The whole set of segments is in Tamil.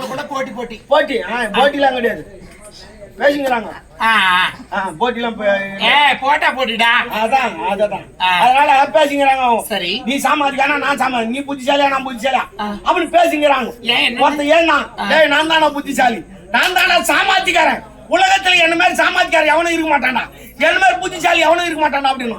நம்மளுக்குள்ள போட்டி போட்டி போட்டி ஆ போட்டிலாம் கிடையாது பேசிக்கிறாங்க போட்டிலாம் போட்டா போட்டிடா அதான் அததான் ஆ. அதனால பேசிக்கிறாங்க. சரி. நீ சாமாதிக்கானா நான் சாமாதி நீ புத்திசாலியா நான் புத்திசாலியா. அப்படின்னு பேசிக்கிறாங்க ஏன்னா நான் தானே புத்திசாலி நான் தானே சாமாத்திக்காரன் உலகத்துல என்ன மாதிரி சாமாத்திக்காரன் எவனும் இருக்க மாட்டான்டா என்ன மாதிரி புத்திசாலி எவனும் இருக்க மாட்டான்டா அப்படின்னு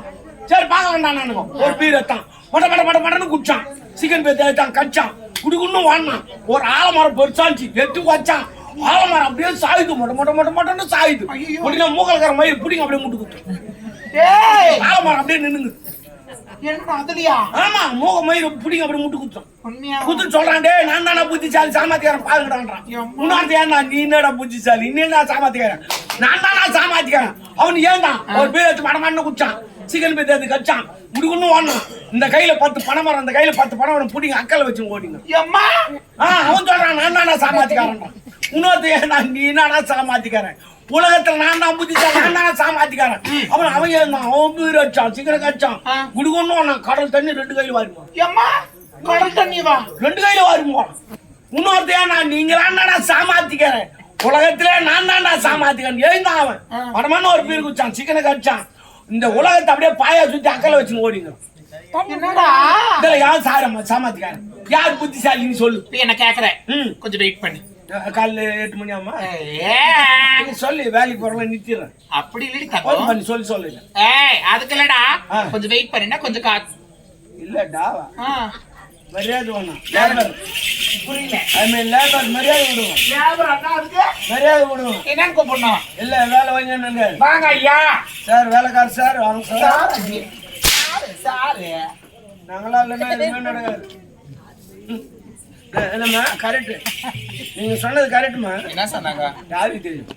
சரி பார்க்க வேண்டாம் நானுங்க ஒரு பீர் எத்தான் மட மட மட மடன்னு குடிச்சான் சிக்கன் பேத்து எடுத்தான் கடிச்சான் குடுக்குன்னு வாங்கினான் ஒரு ஆலமரம் பெருசாச்சு எட்டு வச்சான். ஆலமரம் அப்படியே சாயுது. மொட்டை மொட்டை மொட்டை மொட்டன்னு சாயுது. ஐயையோ. அப்படின்னா மூக்கல்கார மயிர் பிடிங்க அப்படியே முட்டு குத்து. ஆலமரம் அப்படியே நின்னுங்க. ஆமா மூக மயிர் பிடிங்க அப்படியே முட்டு உண்மையா? குத்து சொல்றான் நான் தானே புத்திசாலி சாமாத்திக்காரன். இன்னொருத்த ஏன்டா நீ என்னடா புத்திசாலி நீ என்ன சாமாத்திக்காரன் நான் தானா சாமாத்திக்காரன் அவன் ஏன்டா ஒரு பேர் எடுத்து மடமான்னு குச்சான். சிக்கன் பேத்து எடுத்து கச்சான் முடுக்குன்னு ஓடணும் இந்த கையில பத்து பணம் வரும் இந்த கையில பத்து பணம் வரும் பிடிங்க அக்கல வச்சு ஓடிங்க. எம்மா? ஆ அவன் சொல்றான் நான் தானா சாமாத்திக்காரன் இன்னொருத்த ஏன்டா நீ என்னடா சாமாத்திக்காரன் உலகத்துல நான் தான் புத்திசாலி நான் தானே சாமாத்திக்காரன் அவன் அவன் அவன் பேர் வச்சான் கச்சான். ஆ. குடுக்கணும் நான் கடல் தண்ணி ரெண்டு கையில வாரிப்போம் எம்மா? கடல் தண்ணி வா. ரெண்டு கையில வருமோ இன்னொருத்தையா நான் நீங்களாண்டா சாமாத்திக்கிறேன் உலகத்திலே நான் தான்டா சாமாத்திக்கிறேன் எழுந்தான் அவன். ஆ. வடமான ஒரு பீர் குச்சான் சிக்கனை கடிச்சான் இந்த உலகத்தை அப்படியே பாயா சுத்தி அக்கல வச்சு ஓடிங்க. இதுல யார் சாரம்மா சாமாத்திக்காரன் யார் புத்திசாலின்னு சொல்லு. என்ன கேக்குற? ம். கொஞ்சம் வெயிட் பண்ணு. காலைல எட்டு மணி ஆமா சொல்லு வேலைக்கு போறலாம் நிறுத்திடுறேன். அப்படி இல்லடி ஃபோன் தப்போம் பண்ணி சொல்லி சொல்லு. ஏய் அதுக்கு இல்லடா ஆ. கொஞ்சம் வெயிட் பண்ணுனா கொஞ்சம் காத்து இல்லடா. மரியாதை வேணும். லேபர். புரியல. ஐ மீன் லேபர் மரியாதை விடுவோம். வியாபாரம் அண்ணா அதுக்கு? மரியாதை விடுவோம். என்னன்னு கூப்பிடணும். இல்ல வேலை வாங்க வாங்க ஐயா. சார் வேலைக்கார சார் வாங்க சார். சாரு நாங்களா இல்லைன்னா எதுவுமே நடக்காது என்னம்மா கரெக்ட் நீங்க சொன்னது கரெக்ட்மா என்ன சொன்னாங்க? யாருக்கு தெரியும்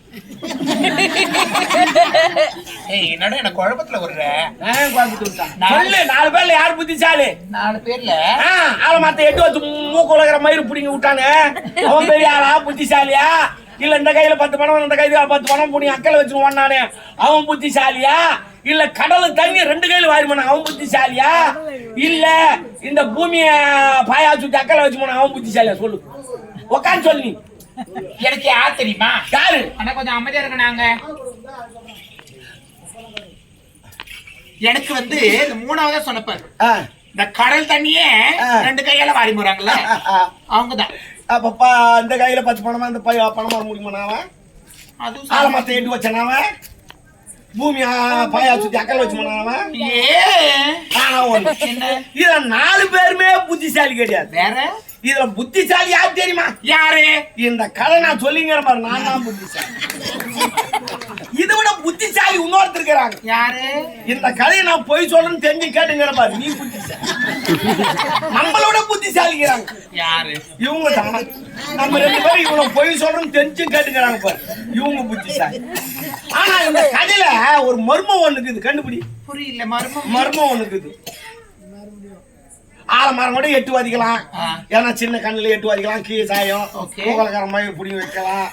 ஏய் என்னடா என்ன குழப்பத்துல விடுற நான் பார்த்துட்டு விட்டான் சொல்லு நாலு பேர்ல யார் புத்திசாலி? நாலு பேர்ல? ஆள மத்த எட்டு வச்சு மூக்கு உலகிற மயிறு பிடிங்க விட்டானே? அவன் பெரிய ஆளா புத்திசாலியா? இல்ல இந்த கையில பத்து பணம் இந்த கையில பத்து பணம் புடி அக்கல வச்சு ஓடினானே அவன் புத்திசாலியா? இல்ல கடலு தண்ணி ரெண்டு கையில வாரி போன அவன் புத்திசாலியா? இல்ல இந்த பூமிய பாயா சுத்தி அக்கல வச்சு போன அவன் புத்திசாலியா? சொல்லு. உக்காந்து சொல்லு நீ. எனக்கு யார் தெரியுமா? யாரு? ஆனா கொஞ்சம் அமைதியா இருக்க நாங்க. எனக்கு வந்து மூணாவதா சொன்னப்பாரு இந்த கடல் தண்ணியே. ரெண்டு கையால வாரி ஆ. அவங்கதான். அப்பப்பா இந்த கையில பத்து பணமா இந்த பைய பணமா முடியுமா அவன்? அதுவும் ஆள சரி. மத்த எட்டு வச்சானவன் பூமி பாயா சுத்தி அக்கல வச்சு போனானவன் ஏ ஆனா என்ன? இதுல நாலு பேருமே புத்திசாலி கிடையாது. வேற? இதுல புத்திசாலி யார் தெரியுமா? யாரு? இந்த கதை நான் சொல்லிங்கிற மாதிரி நான் தான் புத்திசாலி. இதை விட புத்திசாலி இன்னொருத்தர் இருக்கிறாங்க. யாரு? இந்த கதையை நான் பொய் சொல்றேன்னு தெரிஞ்சு கேட்டுங்கிற மாதிரி நீ புத்திசாலி. நம்மளோட புத்திசாலிக்கிறாங்க யாரு? இவங்க தான். நம்ம ரெண்டு பேரும் இவ்வளவு பொய் சொல்றோம்னு தெரிஞ்சு கேட்டுக்கிறாங்க பாரு. இவங்க புத்திசாலி. ஆனா இந்த கதையில ஒரு மர்மம் ஒண்ணு இருக்குது. கண்டுபிடி. புரியல மர்மம். மர்மம் ஒண்ணு இருக்குது. ஆலமரம் கூட எட்டு வதிக்கலாம். ஏன்னா சின்ன கண்ணுல எட்டு வதிக்கலாம் கீழே சாயம். மூகலக்கார மயில் பிடிங்க வைக்கலாம்.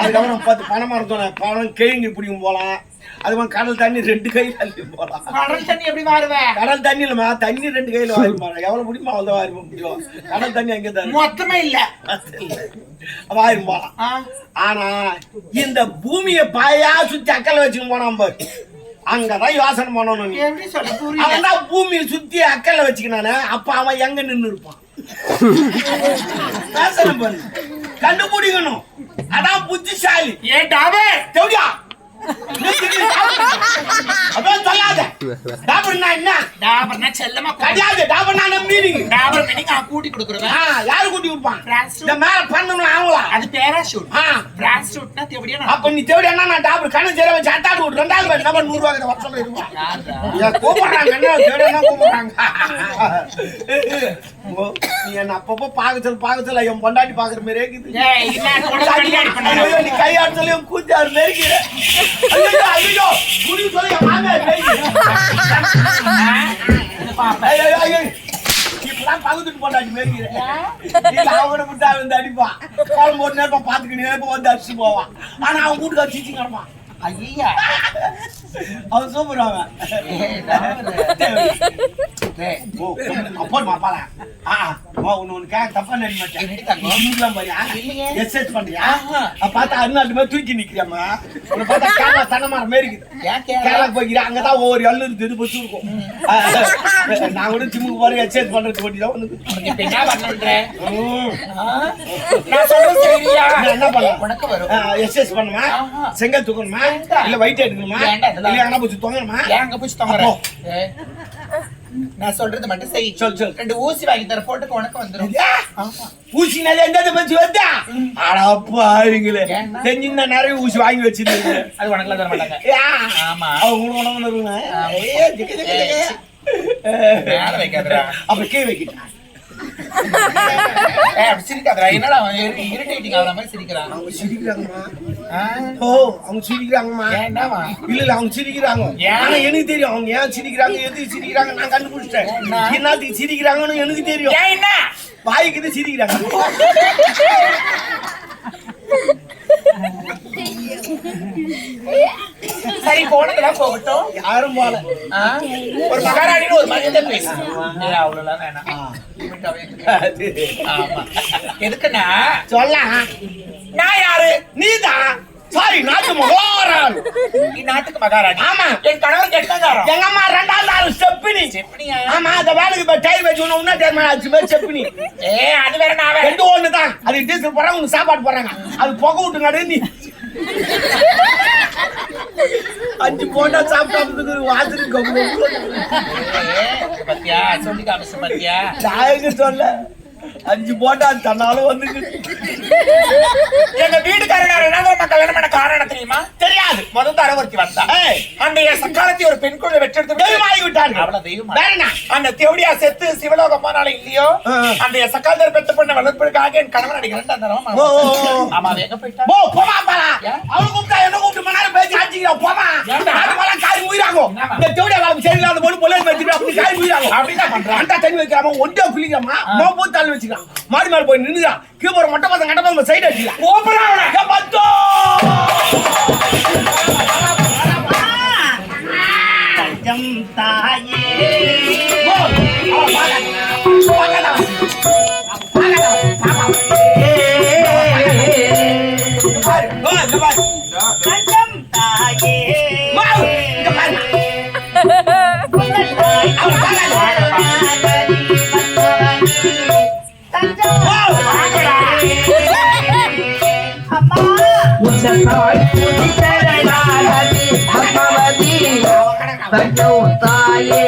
அதுக்கப்புறம் பத்து பனை மரத்தோட பழம் கிழங்கி பிடிக்கும் போலாம். அதுக்கப்புறம் கடல் தண்ணி ரெண்டு கையில் அள்ளி போலாம். கடல் தண்ணி எப்படி மாறுவ கடல் தண்ணி இல்லைம்மா தண்ணி ரெண்டு கையில வாரி போறேன் எவ்வளவு முடியுமோ அவ்வளவு வாரி முடியும். கடல் தண்ணி அங்கே தான் மொத்தமே இல்ல. வாரி போலாம். ஆ, ஆனா இந்த பூமியை பாயா சுத்தி அக்கல வச்சுன்னு போனான் பாரு. அங்கதான் யோசனை பண்ணணும் நீ. எப்படி சொல்ல புரியல. அவன் தான் பூமியை சுத்தி அக்கல்ல வச்சுக்கினானே அப்ப அவன் எங்க நின்னு இருப்பான் யோசனை பண்ணு கண்டுபிடிக்கணும். அதான் புத்திசாலி. ஏ டாபே! தேவடியா அதான் சொல்லாத டாபர்னா என்ன டாபர்னா செல்லமா. கிடையாது டாபர்னா மீனிங் டாபர் மீனிங் நான் கூட்டி கொடுக்குறவன். யாரு கூட்டி கொடுப்பான். இந்த மேல பண்ணணும் அவங்களா அது பேராஷூட் ஆ. பிரான்ஸ்டூட்னா தேவடியா அப்ப நீ தேவடி என்ன நான் டாபர் கண்ணு சேர வச்சு அட்டாடு விட்டு ரெண்டாவது பேர் நம்ம நூறு ரூபாய் வர சொல்ல இருப்பான். கூப்பிடுறாங்க என்ன என்ன கூப்பிடுறாங்க. நீ என்ன அப்பப்போ பாக்கச்சல் பாக்கச்சல் என் பொண்டாட்டி பாக்குற மாதிரியே இருக்குது. கையாட்டலையும் கூச்சாரு நெருக்கிற ஐயோ ஐயோ குடி சொல்லி ஐயோ இப்பெல்லாம் பகுத்துட்டு பொண்டாட்டி மேய்க்கிற இல்ல அவனை விட்டு வந்து அடிப்பான் குழம்பு போட்டு நேரம் பாத்துக்கிட்டு இப்ப வந்து அடிச்சு போவான் ஆனா அவன் வீட்டுக்கு சிச்சி கிடப்பான் ஐயா அவன் சூப்பர் அவன் ஓ அப்போ மாப்பாளா ஆ ஒன்னு ஒன்னு கேட்க தப்பா நினைக்க மாட்டேன் எக்ஸசைஸ் பண்றியா பார்த்தா அருணாட்டு மாதிரி தூக்கி நிக்கிறியாமா உன்னை பார்த்தா கேரளா மாரி இருக்குது கேரளா? அங்கதான் ஒவ்வொரு எள்ளு இருக்கு இது இருக்கும் நான் கூட ஜிம்முக்கு போறேன் எக்ஸசைஸ் பண்றது ஓட்டி என்ன நான் சொல்றது சரியா? என்ன பண்ணலாம் உனக்கு வரும். எக்ஸசைஸ் பண்ணுமா செங்கல் தூக்கணுமா இல்ல வெயிட் எடுக்கணுமா போச்சு தொங்கணுமா? ஏய், நான் சொல்றது மட்டும் செய் சொல், சொல். ரெண்டு ஊசி வாங்கி தர போட்டுக்கு உனக்கு! ஆமா. ஊசி நிறைய எந்த பச்சு வந்தா நிறைய ஊசி வாங்கி வச்சிருந்தீங்க. அது உனக்குலாம் தர மாட்டாங்க. ஆமா. அவங்க உணவு. மேல வைக்காதடா. கீழே வைக்கிட்டான் சிரிக்காதடா. என்னடா அவன் இரி- irritating ஆகுற மாதிரி சிரிக்கிறான். அவங்க சிரிக்கிறாங்கம்மா ஆ? ஓ அவங்க சிரிக்கிறாங்கம்மா? இல்ல இல்ல அவங்க சிரிக்கிறாங்க ஏன்? ஆனா எனக்கு தெரியும் அவங்க ஏன் சிரிக்கிறாங்க எதுக்கு சிரிக்கிறாங்க நான் கண்டுபிடிச்சிட்டேன் என்ன? என்னத்துக்கு சிரிக்கிறாங்கன்னு எனக்கு தெரியும் என்ன? வாய்க்குது சிரிக்கிறாங்க சரி போனதெல்லாம் போகட்டும். யாரும் போல? ஒரு மகாராணின்னு ஒரு மரியாதை பேசு அவ்வளவுலாம் வேணாம். ஆமா. எதுக்குன்னா சொல்லலாம் நான் யாரு? நீதான் சாரி நாட்டு மகோரான் நீ நாட்டுக்கு மகாராணி. ஆமா. என் கணவர் கெட்டதாரம் எங்க அம்மா ரெண்டாவது நாள் ஸ்டெப்பினி எப்படியா ஆமா அந்த வேலைக்கு இப்ப டைம் வச்சு உன்ன உன்ன டைம் ஆச்சு பேர் ஸ்டெப்பினி ஏ அது வேற நான் ரெண்டு ஒண்ணுதான். அது டீசல் போறாங்க உனக்கு சாப்பாடு போறாங்க அது புகை விட்டு நீ அஞ்சு போட்டா சாப்பிட்டு வாசலுக்கு கம்மி ஏய், பாத்தியா? சொல்லி காமிச்சு பாத்தியா? நாயக சொல்ல? அஞ்சு போட்டா தன்னாலும் வந்து எங்க வீட்டுக்காரர் என்ன கல்யாணம் பண்ண காரணம் தெரியுமா? தெரியாது. முதல் தரவர்த்தி வந்தா. ஏய், அந்த என் சக்காலத்தை ஒரு பெண் குழந்தை வெற்றெடுத்து தெய்வமாகி விட்டார்கள் அவ்வளவு தெய்வமா? அந்த தேவடியா செத்து சிவலோகம் போனாலும் இல்லையோ. அந்த சக்காலத்தை பெற்ற பொண்ணை வளர்ப்பதற்காக என் கணவன் அடிக்க ரெண்டாம் தரம். ஆமா எங்க போயிட்டா போ போமா பாரா ஏன்? அவளை கூப்பிட்டா என்ன கூப்பிட்டு? மணி நேரம் பேசி ஆச்சுக்கிறா போமா? அது காரி என்னம்மா? இந்த தேவடியா வேலை சரியில்லாத போது பொல்லை வச்சுட்டு அப்படி காரி முயிறாங்க. அப்படிதான் பண்றான். அண்டா தண்ணி வைக்கிறாம? ஒண்டியா குளிக்கிறாமா? மோ போட்டு தள்ளி வச்சுக்கிறான் மாடி மேல போய் நின்னுக்கிறான் கீழே மொட்டை பசங்க கட்ட பசங்க சைடு அடிக்கலாம் கூப்பிடுறான் அவனை. பத்தோ! தாயே. தஞ்சோ தாயே.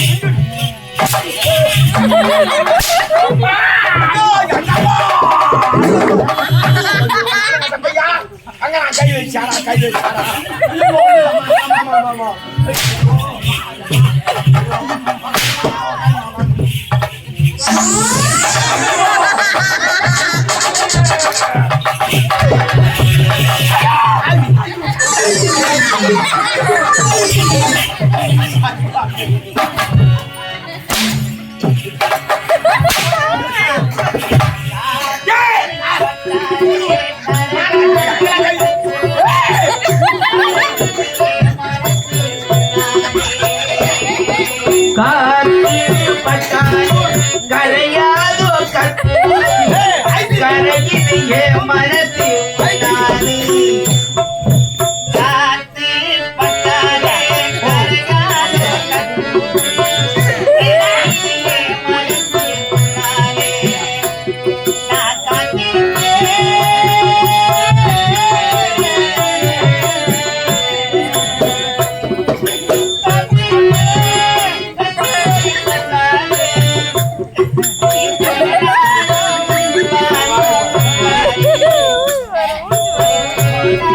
அடி. அண்ணா, அவனை. அங்க நான் கை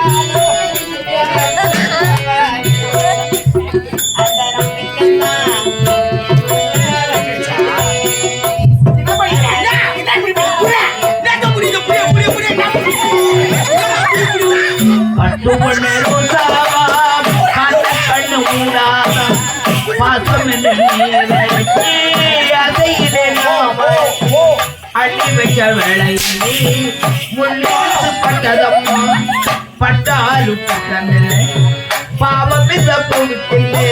என்ன பட்டமில்லை பாவம் இந்த பொறுப்பில்லை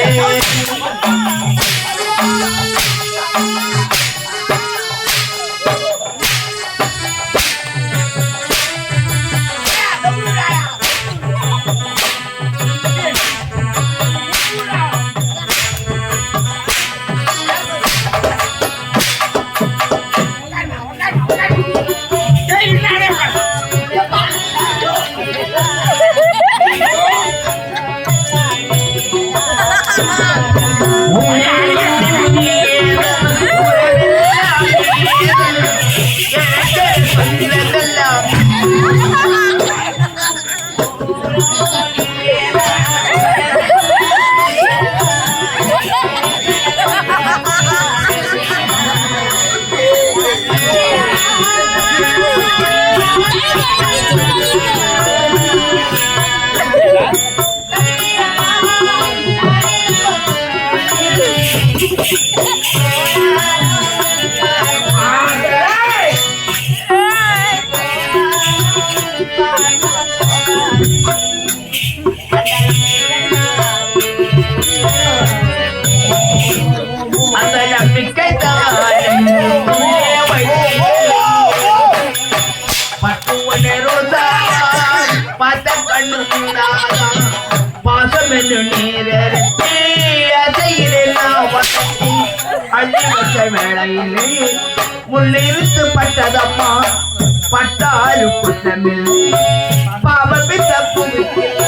முள்ளிருத்து பட்டதம்மா. பட்டாரு குற்றமில்லை பாவம் தப்பு விட்டில்லை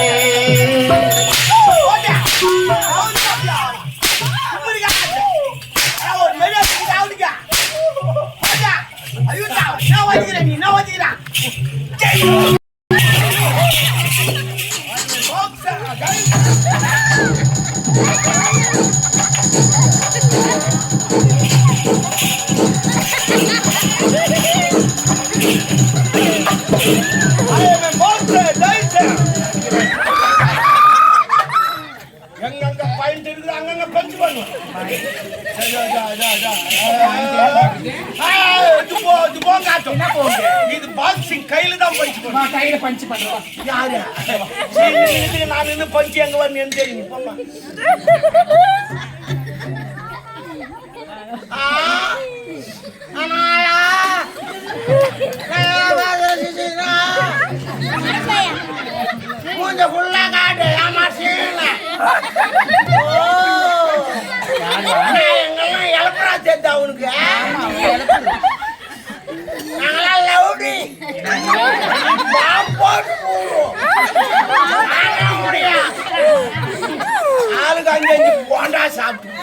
இது பாக்ஸிங் கையில தான் பஞ்ச் பண்ணுவோம் கையில பஞ்சு பண்றேன் யாரு நான் இன்னும் பஞ்சு எங்க வரணும் தெரியும்? மூஞ்ச காட்டு, நான் எங்கெல்லாம் இளப்பறா சேர்த்து அவனுக்கு நாங்களாம் லவுடி போட்டு போடுவோம். ஆளுக்கு அஞ்சு அஞ்சு போண்டா சாப்பிட்டு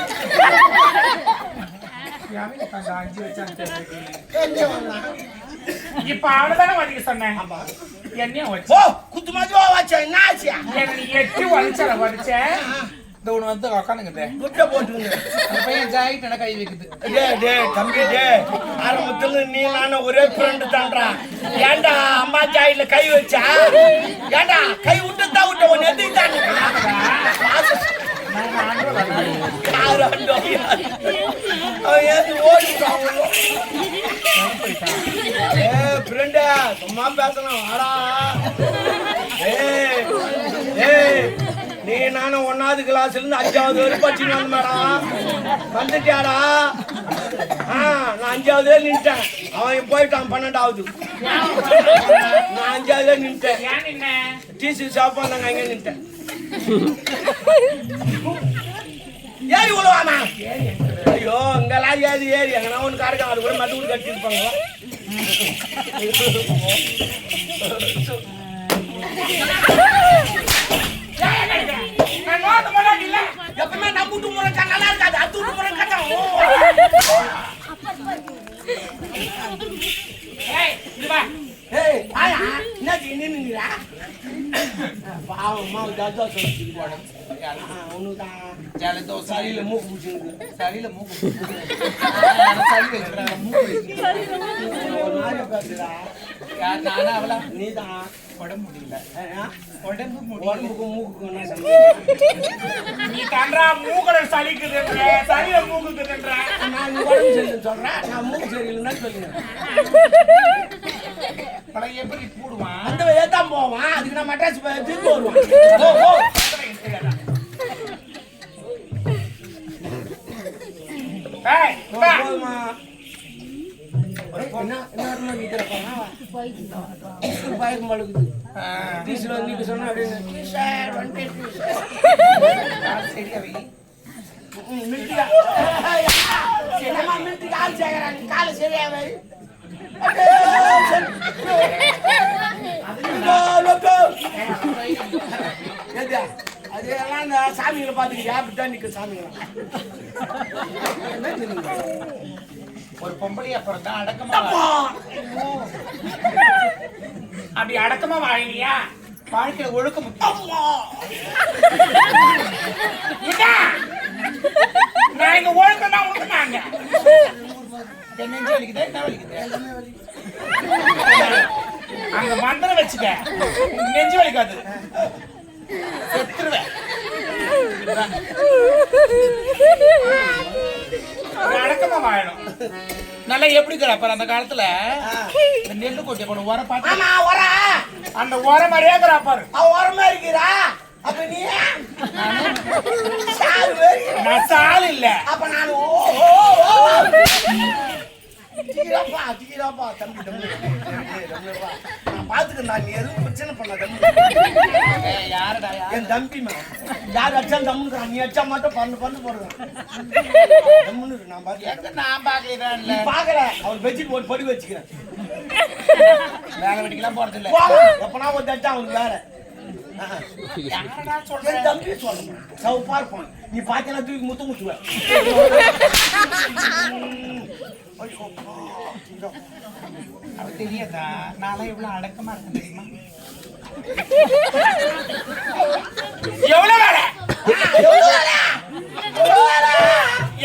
எங்க வந்தான்? இப்ப அவனதானே வலிக்க சொன்னேன். என்னையும் வச்சு ஓ குத்து மதுவா வச்சா என்ன நீ எட்டி வலிச்சல வலிச்சேன் இந்த ஒண்ணு வந்து உக்காந்துங்க குட்டை போட்டுங்க அந்த பையன் ஜாயிட்டு என்ன கை வைக்குது. டே டே தம்பி டே. ஆரம்பத்துல நீ நானும் ஒரே ஃப்ரெண்டு தான்றா ஏன்டா அம்மா ஜாயில கை வச்சா? ஏன்டா கை விட்டு தான் விட்ட உன் எதுக்கு தான்? அவன் ஏத்தி ஓடிட்டான். ஏய், friend, சும்மா பேசணும், வாடா. ஏய், ஏய், நீ நானும் ஒன்னாவது கிளாஸ்ல இருந்து அஞ்சாவது வரைக்கும் படிச்சுட்டு வந்த மேடம் வந்துட்டியாடா? ஆ நான் அஞ்சாவதுல நின்ட்டேன் அவன் போயிட்டான் பன்னெண்டாவது. நான் நின்ட்டேன் ஏன் நின்ன? டிசி ஷாப் வந்தாங்க அங்க நின்ட்டேன் ஏறி விழுவாமா ஐயோ இங்கெல்லாம் ஏறி ஏறி. எங்கன்னா ஒன்று காருக்காங்க அது கூட மட்டு கூட கட்டிருப்பாங்க நான் நோத்த மாட்டேன் இல்ல எப்பவுமே நம்ம வீட்டு முறைக்கா நல்லா இருக்காது அது வீட்டு முறைக்கா ஏய் இது வா சரியில்ல மூக்கு சரியில்ல மூக்கு நீதான் உடம்பு முடியல? உடம்பு என்ன சம்பந்தம்? நீ தன்றா மூக்கட சலிக்குதுன்ற சளியில மூக்குதுன்ற நான் உடம்பு சரியில்லைன்னு சொல்றேன் நான் மூக்கு சரியில்லைன்னா சொல்லுங்க படம் எப்படி போடுவான்? அந்த வழியா தான் போவான். அதுக்கு நான் மெட்ராஸ் திரும்பி வருவான். ஓ ஓ பயிர் மழுகுது டீசல் வந்து சொன்னா அப்படின்னு சார் வந்துட்டு சரியாவே மில்ட்டியா மில்ட்டிக்கு ஆள் சேர்க்கறாங்க. காலை சரியாவே அது எல்லாம் இந்த சாமிகளை பார்த்துக்கிட்டு அப்படித்தான் நிக்க சாமிகளை ஒரு பொம்பளை அப்புறம் தான் அடக்கமா அப்படி அடக்கமா வாழினியா வாழ்க்கையில ஒழுக்க முக்கியம். இங்க ஒழுக்கம் தான் என்ன நெஞ்சு வலிக்குதா என்ன வலிக்குது? அங்க மந்திரம் வச்சுக்க. நெஞ்சு வலிக்காது. செத்துருவேன். அடக்கமா வாழணும். நல்லா எப்படி கிடப்பாரு அந்த காலத்துல? நெல்லு கொட்டை போட உர பார்த்து வரா அந்த ஓர மாதிரியே இருக்கிறா பாரு. அவ ஓரமா இருக்கிறா? அப்ப நீ. நான் சால் இல்ல. அப்ப நான் ஓ. தீராப்பா தீராப்பா தம்பி தம்பி. தம்பிப்பா. நான் பாத்துக்கிறேன் நீ எதுவும் பிரச்சனை பண்ண தம்பி. யாருடா யார் என் தம்பிமா யார் அடிச்சாலும் தம்முன்னு நீ அடிச்சா மட்டும் பண்ணு பண்ணு போடுவேன். தம்முன்னு நான் எங்க நான் பாக்கல நீ பாக்கல அவர் பெட்ஷீட் போட்டு படி வச்சுக்கிறேன். வேலை வெட்டிக்கெல்லாம் போறது இல்ல போலாம் எப்பனா ஒரு தட்டா அவனுக்கு சொல்ற என் தம்பி சொல்றேன் சவுப்பா இருப்பான் நீ பாத்தீங்கன்னா தூக்கி முத்து முத்துவேன் தெரியாதா? நான்லாம் எவ்வளவு அடக்கமா இருக்கேன் தெரியுமா? எவ்வளவு வேலை? எவ்வளவு வேலை?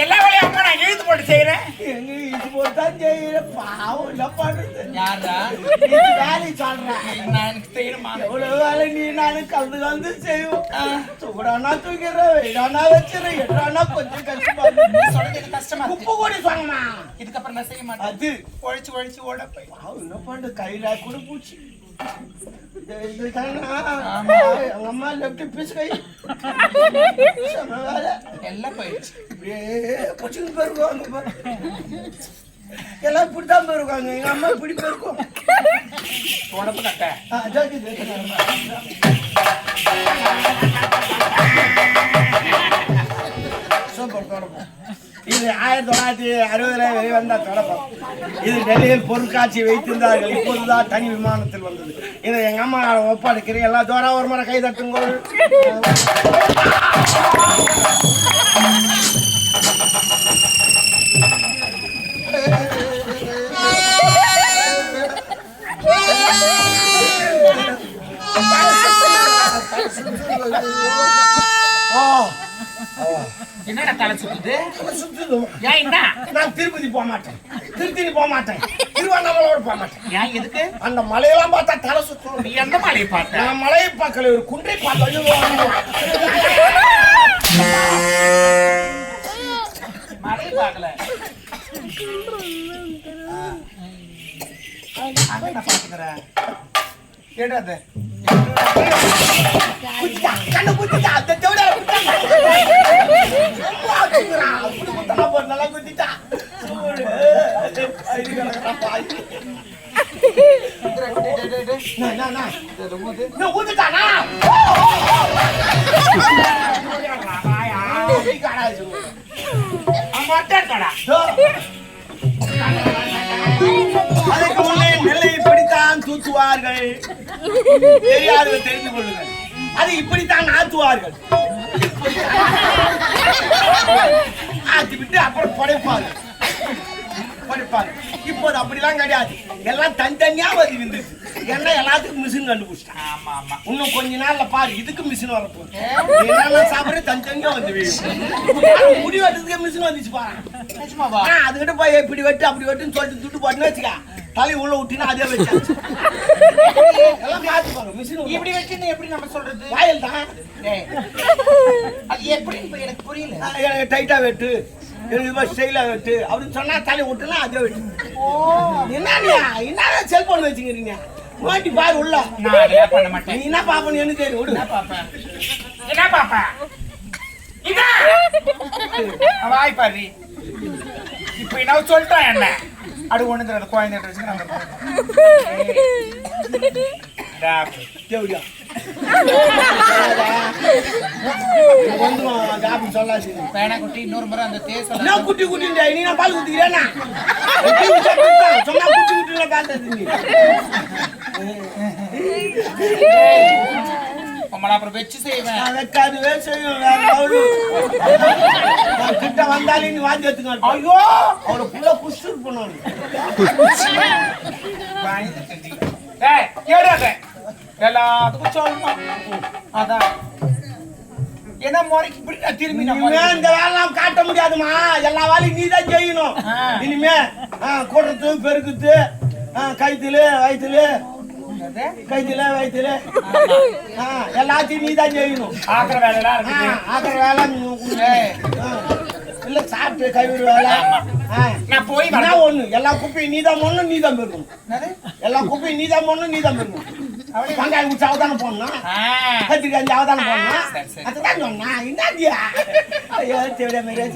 எல்லா வேலையும் அம்மா நான் இழுத்து போட்டு செய்யறேன் எங்க இது போட்டுதான் செய்யற பாவம் என்ன பண்றது யாரா வேலை சொல்றேன் நான் எனக்கு செய்யணுமா எவ்வளவு வேலை நீ நானும் கலந்து கலந்து செய்வோம். சூடானா தூக்கிறேன் வெயிடானா வச்சிடறேன் எட்டானா கொஞ்சம் கஷ்டமா இருக்கு. சொல்றது கஷ்டமா உப்பு கூட சொன்னா இதுக்கப்புறம் நான் செய்ய மாட்டேன். அது. ஒழிச்சு ஒழிச்சு ஓட போய் பாவம் என்ன பண்றது கையில கூட பூச்சி. அம்மா லெப்ட் பீஸ் கை செம வேலை எல்லாம் போயிடுச்சு இப்படியே பூச்சின்னு போயிருக்காங்க பாரு. எல்லாம் இப்படித்தான் போயிருக்காங்க எங்க அம்மா இப்படி போயிருக்கோம் உடம்பு கட்ட ஆ, ஜாக்கி. சூப்பர் தொடப்பம் இது ஆயிரத்தி தொள்ளாயிரத்தி அறுபதுல வெளிவந்த தொடப்பம் இது டெல்லியில் பொருட்காட்சி வைத்திருந்தார்கள். இப்போதுதான் தனி விமானத்தில் வந்தது. இதை எங்க அம்மா ஒப்படைக்கிறேன். எல்லா தோறா ஒரு முறை கை தட்டுங்கள். ஆ, என்னடா தலை சுத்துது? சுத்துது. ஏன் என்ன நான் திருப்பதி போக மாட்டேன். திருத்தணி போக மாட்டேன். திருவண்ணாமலையோட போக மாட்டேன். ஏன் எதுக்கு? அந்த மலையெல்லாம் பார்த்தா தலை சுத்தம். நீ எந்த மலையை பார்த்த? நான் மலையை பார்க்கல ஒரு குன்றை பார்த்து. ஐயோ, மலையை பார்க்கல. அங்க என்ன பாத்துக்கிறேன் கேடாத குத்திட்டா, கண்ணு குத்திட்டா, அந்த செவிடால குத்திட்டா. ரொம்ப ஆச்சுங்கிறா, அப்படி குத்தனா போது, நல்லா குத்திட்டா. சூடு. ஐயோ, கிடக்குறா பாய். என்ன, என்ன, என்ன? என்ன, ஊத்திட்டானா? தெரியாதவர் தெரிந்து கொள்ளுங்கள். அது இப்படித்தான் ஆத்துவார்கள் ஆத்தி விட்டு அப்புறம் படைப்பார்கள். படைப்பாங்க இப்போது அப்படிலாம் கிடையாது. எல்லாம் தனித்தனியா வருது இருந்துச்சு ஏன்னா எல்லாத்துக்கும் மிஷின் கண்டுபிடிச்சிட்டான் ஆமா ஆமா. இன்னும் கொஞ்ச நாள்ல பாரு இதுக்கு மிஷின் வரப்போகுது. என்னென்ன சாப்பிட தனித்தனியா வந்து வீழும் முடி வெட்டுறதுக்கே மிஷின் வந்துச்சு பாரு. அதுகிட்ட போய் இப்படி வெட்டு அப்படி வெட்டுன்னு சொல்லிட்டு துட்டு போட்டுன்னு வச்சுக்க. தலை உள்ள விட்டினா அதே வச்சாச்சு எல்லாம் பார்த்துப்பாங்க மிஷின் இப்படி வச்சு எப்படி நம்ம சொல்றது? வாயில் தான். அது எப்படி? எனக்கு புரியல. எனக்கு டைட்டா வெட்டு. எனக்கு இது ஸ்டைலா வெட்டு. அப்படின்னு சொன்னா தலை விட்டுனா அதே வெட்டு. என்னடியா என்ன செல்போன் வச்சுக்கிறீங்க? மாட்டி பாரு உள்ள. நான் அதெல்லாம் பண்ண மாட்டேன்? நீ என்ன பாப்பன்னு எனக்கு தெரியும் விடு. என்ன பாப்பேன் என்ன பாப்பேன் இதான் வாய் பாரு. இப்ப என்ன சொல்லிட்டான் என்ன? அது ஒண்ணு தெரியாது குழந்தை வச்சு நாங்க குட்டி இன்னொரு முறை அந்த தேசம் என்ன குட்டி நீ நான் பால் குத்திக்கிறேனா சொன்னா குட்டி பால் உங்களை அப்புறம் வச்சு செய்வேன் வைக்காதுவே செய்யும் வேற. நான் கிட்ட வந்தாலே நீ வாந்தி எடுத்துக்க ஐயோ அவரை புள்ள புஷ்டு பண்ணுவாங்க கேடாத. எல்லாத்துக்கும் சொல்லணும் அதான் என்ன முறைக்கு இப்படி நான் திரும்பி இனிமே இந்த வேலைலாம் காட்ட முடியாதுமா எல்லா வேலையும் நீ தான் செய்யணும். இனிமே ஆ, கூட்டுறது பெருக்குது கைத்துல என்னது? கைத்துல வயித்துல. ஆ, எல்லாத்தையும் நீ தான் செய்யணும். ஆக்குற இருக்குது ஆக்கிற வேலை. இல்ல சாப்பிட்டு கைவிடு வேலை. நான் போய். ஒண்ணு? எல்லா குப்பையும் நீ தான் போடணும் நீ தான் பெருக்கணும்? எல்லா குப்பையும் நீ தான் போடணும் நீ தான் பெருக்கணும் வெங்காயம் குச்சி அவதானே போடணும். கத்திரிக்காய் அஞ்சு. அதுதான் சொன்னா என்னடியா ஐயோ தேவையா மாதிரியா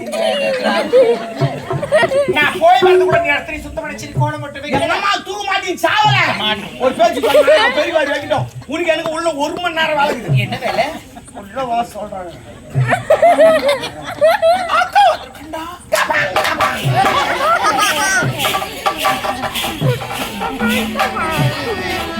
நான் போய் வரது கூட நீ இடத்துல சுத்தம் கோணம் மட்டும். என்னம்மா தூக்க மாட்டீங்க சாவல. ஒரு பேச்சு பெரிய வாடி வைக்கிட்டோம். உனக்கு எனக்கு உள்ள ஒரு மணி நேரம் வேலை இருக்குது. என்ன வேலை? உள்ள வா சொல்றாங்க. அக்கா வந்திருக்குண்டா. ஆ